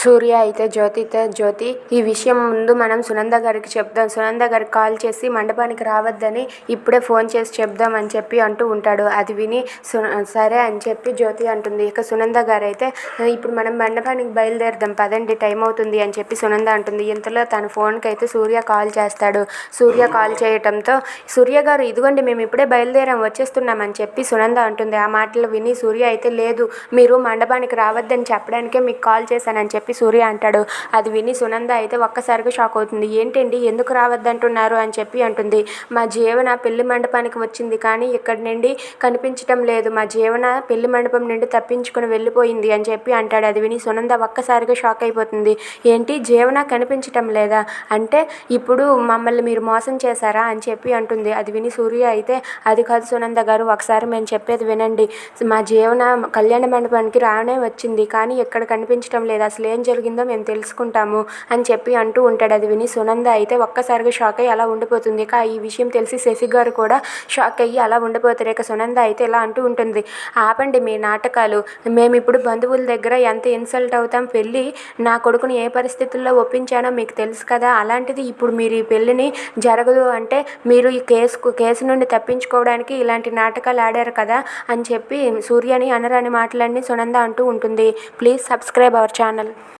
సూర్య అయితే జ్యోతితో జ్యోతి. ఈ విషయం ముందు మనం సునంద గారికి చెప్దాం. సునంద గారికి కాల్ చేసి మండపానికి రావద్దని ఇప్పుడే ఫోన్ చేసి చెప్దాం అని చెప్పి అంటూ ఉంటాడు. అది విని సరే అని చెప్పి జ్యోతి అంటుంది. ఇక సునంద గారు అయితే ఇప్పుడు మనం మండపానికి బయలుదేరదాం. పదండి టైం అవుతుంది అని చెప్పి సునంద అంటుంది. ఇంతలో తన ఫోన్కి అయితే సూర్య కాల్ చేస్తాడు. సూర్య కాల్ చేయటంతో సూర్య గారు ఇదిగోండి మేము ఇప్పుడే బయలుదేరాం. వచ్చేస్తున్నామని చెప్పి సునంద అంటుంది. ఆ మాటలు విని సూర్య అయితే లేదు మీరు మండపానికి రావద్దని చెప్పడానికే మీకు కాల్ చేశానని చెప్పి సూర్య అంటాడు. అది విని సునంద అయితే ఒక్కసారిగా షాక్ అవుతుంది. ఏంటండి? ఎందుకు రావద్దంటున్నారు? అని చెప్పి అంటుంది. మా జీవన పెళ్ళి మండపానికి వచ్చింది కానీ ఇక్కడి నుండి కనిపించటం లేదు. మా జీవన పెళ్ళి మండపం నుండి తప్పించుకుని వెళ్ళిపోయింది అని చెప్పి అంటాడు. అది విని సునంద ఒక్కసారిగా షాక్ అయిపోతుంది. ఏంటి? జీవన కనిపించటం లేదా? అంటే ఇప్పుడు మమ్మల్ని మీరు మోసం చేశారా? అని చెప్పి అంటుంది. అది విని సూర్య అయితే అది కాదు సునంద గారు ఒకసారి మేము చెప్పేది వినండి. మా జీవన కళ్యాణ మండపానికి రానే వచ్చింది కానీ ఇక్కడ కనిపించటం లేదు. అసలు ఏం జరిగిందో మేము తెలుసుకుంటాము అని చెప్పి అంటూ ఉంటాడు. అది విని సునంద అయితే ఒక్కసారిగా షాక్ అయ్యి అలా ఉండిపోతుంది. ఇక ఈ విషయం తెలిసి శశి గారు కూడా షాక్ అయ్యి అలా ఉండిపోతారు. ఇక సునంద అయితే ఇలా అంటూ ఉంటుంది. ఆపండి మీ నాటకాలు. మేము ఇప్పుడు బంధువుల దగ్గర ఎంత ఇన్సల్ట్ అవుతాం? పెళ్ళి నా కొడుకుని ఏ పరిస్థితుల్లో ఒప్పించానో మీకు తెలుసు కదా. అలాంటిది ఇప్పుడు మీరు ఈ పెళ్ళిని జరగదు అంటే మీరు ఈ కేసు కేసు నుండి తప్పించుకోవడానికి ఇలాంటి నాటకాలు ఆడారు కదా అని చెప్పి సూర్యని అనరాని మాటలన్నీ సునంద అంటూ ఉంటుంది. Please subscribe our channel.